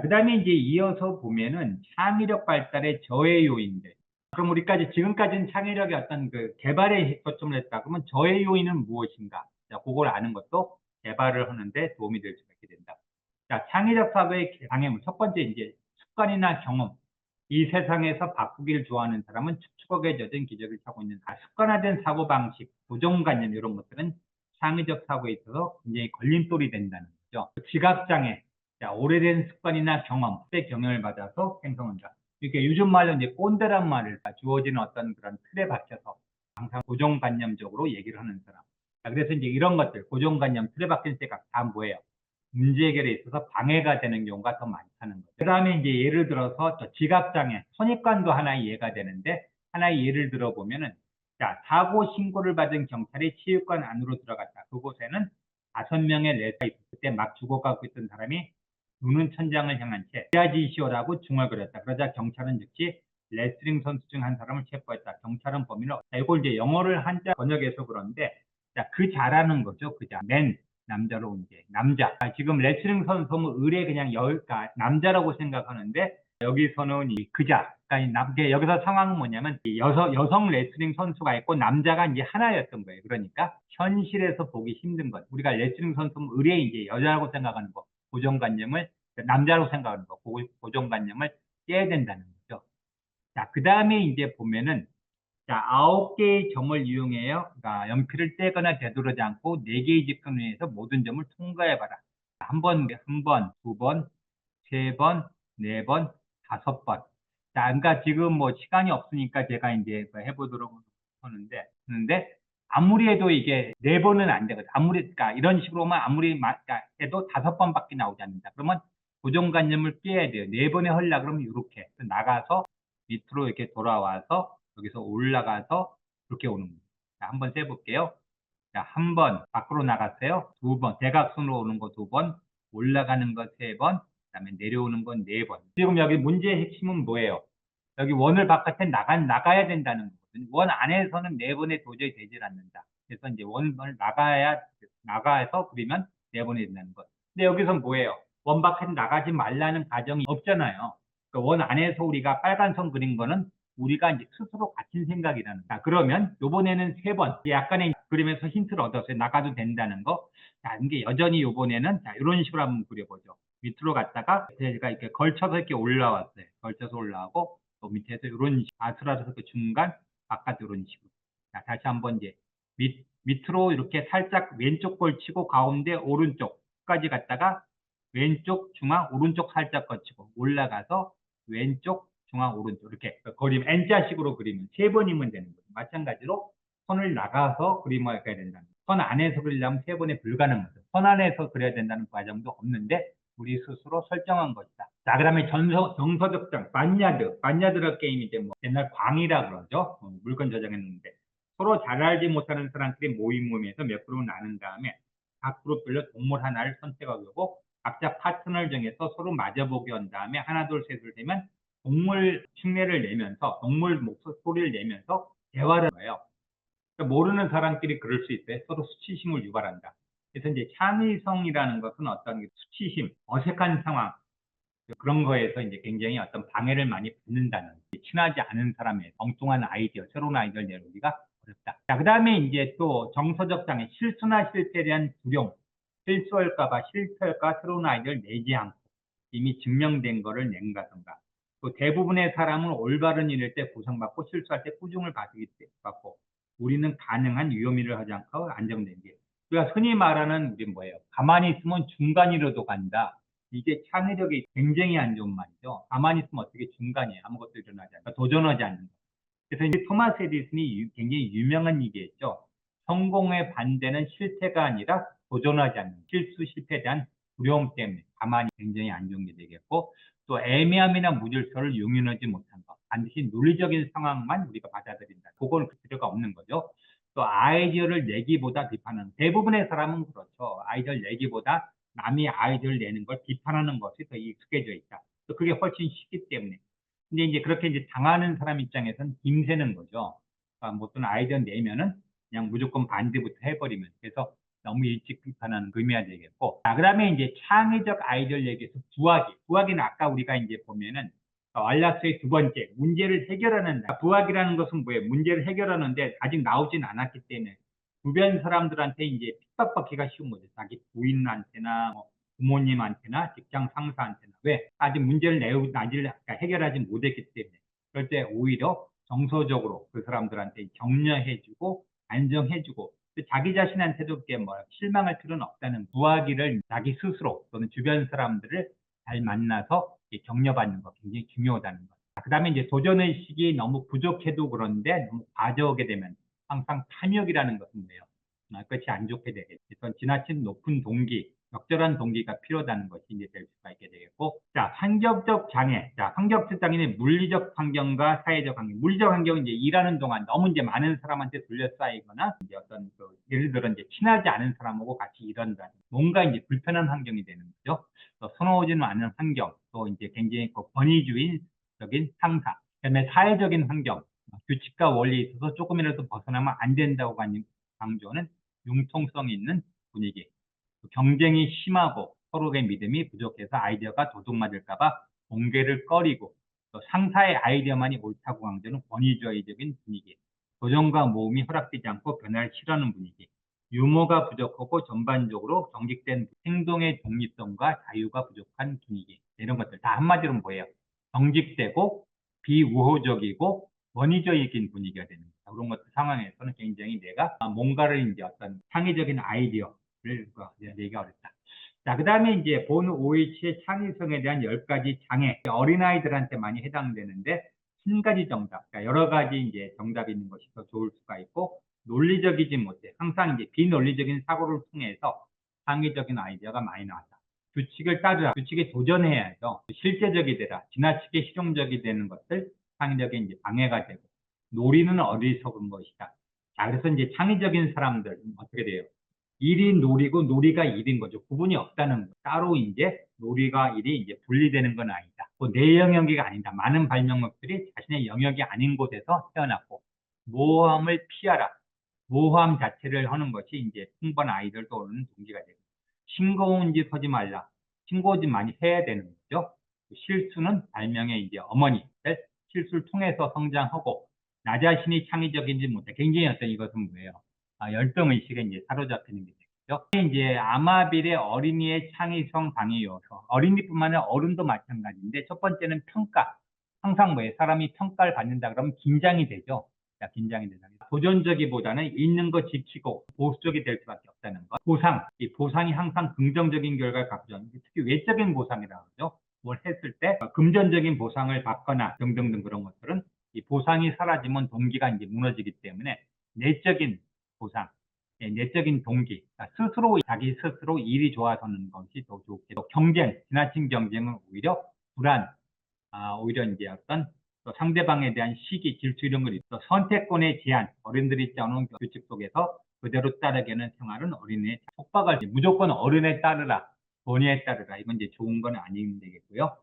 그 다음에 이제 이어서 보면은 창의력 발달의 저해 요인들. 그럼 우리까지 지금까지는 창의력의 어떤 그 개발에 초점을 했다. 그러면 저해 요인은 무엇인가? 자, 그걸 아는 것도 개발을 하는데 도움이 될 수가 있게 된다. 자, 창의력 사고의 방해물. 첫 번째 이제 습관이나 경험. 이 세상에서 바꾸기를 좋아하는 사람은 축축하게 젖은 기적을 타고 있는 아, 습관화된 사고방식, 고정관념 이런 것들은 창의적 사고에 있어서 굉장히 걸림돌이 된다는 거죠. 지각장애, 자, 오래된 습관이나 경험, 때 경영을 받아서 생성한다. 이렇게 요즘 말로 이제 꼰대란 말을 주어지는 어떤 그런 틀에 박혀서 항상 고정관념적으로 얘기를 하는 사람. 자, 그래서 이제 이런 것들, 고정관념, 틀에 박힌 생각 다 뭐예요? 문제 해결에 있어서 방해가 되는 경우가 더 많다는 거죠. 그 다음에 이제 예를 들어서 또 지각장애, 선입관도 하나의 예가 되는데 하나의 예를 들어보면은 자, 사고 신고를 받은 경찰이 체육관 안으로 들어갔다. 그곳에는 다섯 명의 레스가 있을 때 막 죽어가고 있던 사람이 눈은 천장을 향한 채 해야지시오라고 중얼거렸다. 그러자 경찰은 즉시 레슬링 선수 중 한 사람을 체포했다. 경찰은 범인을 자, 이걸 이제 영어를 한자 번역해서 그런데 자, 그 자라는 거죠. 그자 맨 남자로 이제 남자. 아, 지금 레슬링 선수는 의뢰 그냥 여, 그러니까 남자라고 생각하는데 여기서는 이 그자. 그러니까 남, 여기서 상황은 뭐냐면 여성, 여성 레슬링 선수가 있고 남자가 이제 하나였던 거예요. 그러니까 현실에서 보기 힘든 것. 우리가 레슬링 선수는 의뢰 이제 여자라고 생각하는 거. 고정관념을 남자로 생각하는 거. 고정관념을 깨야 된다는 거죠. 자, 그 다음에 이제 보면은 자, 아홉 개의 점을 이용해요. 그러니까 연필을 떼거나 되돌리지 않고 네 개의 직선을 위해서 모든 점을 통과해봐라. 한 번, 한 번, 두 번, 세 번, 네 번, 다섯 번. 자, 그러니까 지금 뭐 시간이 없으니까 제가 이제 뭐 해보도록 하는데, 하는데 아무리 해도 이게 네 번은 안 되거든. 아무리, 그러니까 이런 식으로만 아무리 그러니까 해도 다섯 번밖에 나오지 않는다. 그러면 고정관념을 깨야 돼요. 네 번에 헐라 그러면 이렇게 나가서 밑으로 이렇게 돌아와서 여기서 올라가서 이렇게 오는 거예요. 자, 한번 세볼게요. 자, 한 번 밖으로 나갔어요. 두 번, 대각선으로 오는 거 두 번, 올라가는 거 세 번, 그 다음에 내려오는 건 네 번. 지금 여기 문제의 핵심은 뭐예요? 여기 원을 바깥에 나가, 나가야 된다는 거 거든요. 원 안에서는 네 번에 도저히 되질 않는다. 그래서 이제 원을 나가야, 나가서 그리면 네 번이 된다는 것. 근데 여기서 뭐예요? 원 밖에 나가지 말라는 가정이 없잖아요. 그러니까 원 안에서 우리가 빨간 선 그린 거는 우리가 이제 스스로 같은 생각이라는 자 그러면 요번에는 세 번 약간의 그림에서 힌트를 얻었어요 나가도 된다는 거 자 이게 여전히 요번에는 자 이런 식으로 한번 그려보죠 밑으로 갔다가 제가 이렇게 걸쳐서 이렇게 올라왔어요 걸쳐서 올라가고 또 밑에서 이런 아슬아슬 그 중간 바깥 이런 식으로 자 다시 한번 이제 밑 밑으로 이렇게 살짝 왼쪽 걸치고 가운데 오른쪽까지 갔다가 왼쪽 중앙 오른쪽 살짝 거치고 올라가서 왼쪽 중앙 오른쪽 이렇게 그림 N자식으로 그리면 세 번이면 되는 거죠. 마찬가지로 선을 나가서 그림을 그려야 된다는 거죠. 선 안에서 그리려면 세 번에 불가능하죠. 선 안에서 그려야 된다는 과정도 없는데 우리 스스로 설정한 것이다. 자, 그 다음에 전서, 정서적장, 반야드. 반야드라 게임이 이제 뭐 옛날 광이라 그러죠. 어, 물건 저장했는데 서로 잘 알지 못하는 사람끼리 모임 모임에서 몇 그룹 나눈 다음에 각 그룹별로 동물 하나를 선택하고 각자 파트너를 정해서 서로 맞아보게 한 다음에 하나 둘 셋을 되면 동물 흉내를 내면서 동물 목소리를 내면서 대화를 해요. 그러니까 모르는 사람끼리 그럴 수 있어요. 서로 수치심을 유발한다. 그래서 이제 창의성이라는 것은 어떤 수치심, 어색한 상황 그런 거에서 이제 굉장히 어떤 방해를 많이 받는다는 친하지 않은 사람의 엉뚱한 아이디어, 새로운 아이디어를 내놓기가 어렵다. 자, 그 다음에 이제 또 정서적 장애, 실수나 실패에 대한 두려움, 실수할까봐 실패할까 새로운 아이디어를 내지 않고 이미 증명된 거를 낸다던가 또 대부분의 사람은 올바른 일을 때 보상받고 실수할 때 꾸중을 받고 우리는 가능한 위험일을 하지 않고 안정된 게 우리가 흔히 말하는 우리 뭐예요? 가만히 있으면 중간이라도 간다. 이게 창의력이 굉장히 안 좋은 말이죠. 가만히 있으면 어떻게 중간이에요? 아무것도 일어나지 않다. 도전하지 않는 거. 그래서 이제 토마스 에디슨이 굉장히 유명한 얘기했죠. 성공의 반대는 실패가 아니라 도전하지 않는 실수 실패에 대한 두려움 때문에 가만히 굉장히 안 좋은 게 되겠고 또 애매함이나 무질서를 용인하지 못한 것 반드시 논리적인 상황만 우리가 받아들인다. 그건 그 필요가 없는 거죠. 또 아이디어를 내기보다 비판하는 대부분의 사람은 그렇죠. 아이디어를 내기보다 남이 아이디어를 내는 걸 비판하는 것이 더 익숙해져 있다. 또 그게 훨씬 쉽기 때문에. 근데 이제 그렇게 이제 당하는 사람 입장에서는 힘세는 거죠. 그러니까 어떤 아이디어 내면은 그냥 무조건 반대부터 해버리면. 그래서 너무 일찍 비판하는 거 의미가 되겠고. 자, 그 다음에 이제 창의적 아이디어를 얘기해서 부학이. 부학이는 아까 우리가 이제 보면은 완락서의 두 번째, 문제를 해결하는, 부학이라는 것은 뭐예요? 문제를 해결하는데 아직 나오진 않았기 때문에 주변 사람들한테 이제 핍박받기가 쉬운 거죠. 자기 부인한테나 뭐 부모님한테나 직장 상사한테나. 왜? 아직 문제를 내우, 아직 해결하지 못했기 때문에. 그럴 때 오히려 정서적으로 그 사람들한테 격려해주고 안정해주고 또 자기 자신한테도 그게 뭐 실망할 필요는 없다는 부하기를 자기 스스로 또는 주변 사람들을 잘 만나서 격려받는 거 굉장히 중요하다는 거. 그 다음에 이제 도전의식이 너무 부족해도 그런데 너무 과저하게 되면 항상 탐욕이라는 것은 뭐예요? 아, 끝이 안 좋게 되겠죠. 그래서 지나친 높은 동기, 적절한 동기가 필요하다는 것이 이제 될 수가 있게 되겠고. 자, 환경적 장애. 자, 환경적 장애는 물리적 환경과 사회적 환경. 물리적 환경은 이제 일하는 동안 너무 이제 많은 사람한테 둘러싸이거나 이제 어떤 그 예를 들어 이제 친하지 않은 사람하고 같이 일한다. 뭔가 이제 불편한 환경이 되는 거죠. 또 선호하지는 않는 환경, 또 이제 굉장히 그 권위주의적인 상사, 그다음에 사회적인 환경, 규칙과 원리에 있어서 조금이라도 벗어나면 안 된다고 강조하는 융통성 있는 분위기, 경쟁이 심하고 서로의 믿음이 부족해서 아이디어가 도둑맞을까봐 공개를 꺼리고 또 상사의 아이디어만이 옳다고 강조하는 권위주의적인 분위기, 도전과 모험이 허락되지 않고 변화를 싫어하는 분위기, 유머가 부족하고 전반적으로 경직된 행동의 독립성과 자유가 부족한 분위기 이런 것들 다 한마디로 뭐예요? 경직되고 비우호적이고 권위적인 분위기가 되는 거다. 그런 것들 상황에서는 굉장히 내가 뭔가를 이제 어떤 창의적인 아이디어를 얘기가 어렵다. 자, 그 다음에 이제 본 OH의 창의성에 대한 10가지 장애. 어린아이들한테 많이 해당되는데, 한 가지 정답. 그러니까 여러 가지 이제 정답이 있는 것이 더 좋을 수가 있고, 논리적이지 못해. 항상 이제 비논리적인 사고를 통해서 창의적인 아이디어가 많이 나왔다. 규칙을 따르라. 규칙에 도전해야죠. 실제적이 되라. 지나치게 실용적이 되는 것들 창의적인 이제 방해가 되고 놀이는 어리석은 것이다. 자, 그래서 이제 창의적인 사람들 어떻게 돼요? 일이 놀이고 놀이가 일인 거죠. 구분이 없다는 거. 따로 이제 놀이가 일이 이제 분리되는 건 아니다. 또내 영역이 아니다. 많은 발명업들이 자신의 영역이 아닌 곳에서 태어났고 모험을 피하라. 모함 자체를 하는 것이 이제 풍부한 아이들 떠오르는 동기가 되고 싱거운 짓 하지 말라. 신고지 많이 해야 되는 거죠. 실수는 발명의 이제 어머니, 실수를 통해서 성장하고 나 자신이 창의적인지 못해 굉장히 어떤 이것은 뭐예요? 아, 열등의식에 이제 사로잡히는 게 되겠죠. 이제 아마빌의 어린이의 창의성 방해 요소. 어린이뿐만 아니라 어른도 마찬가지인데 첫 번째는 평가. 항상 뭐예요? 사람이 평가를 받는다 그러면 긴장이 되죠. 자, 긴장이 되다. 도전적이보다는 있는 거 지키고 보수적이 될 수밖에 없다는 것. 보상, 이 보상이 항상 긍정적인 결과를 갖고 있는 특히 외적인 보상이라고 하죠. 뭘 했을 때 금전적인 보상을 받거나 등등등 그런 것들은 이 보상이 사라지면 동기가 이제 무너지기 때문에 내적인 보상, 예, 내적인 동기, 그러니까 스스로 자기 스스로 일이 좋아서는 것이 더. 또 경쟁, 지나친 경쟁은 오히려 불안, 아, 오히려 이제 어떤 또 상대방에 대한 시기, 질투 이런 걸 있어 선택권의 제한, 어른들이 짜놓은 규칙 속에서 그대로 따르게는 생활은 어린이의 속박을 무조건 어른에 따르라, 본의에 따르라 이건 이제 좋은 건 아닌 되겠고요.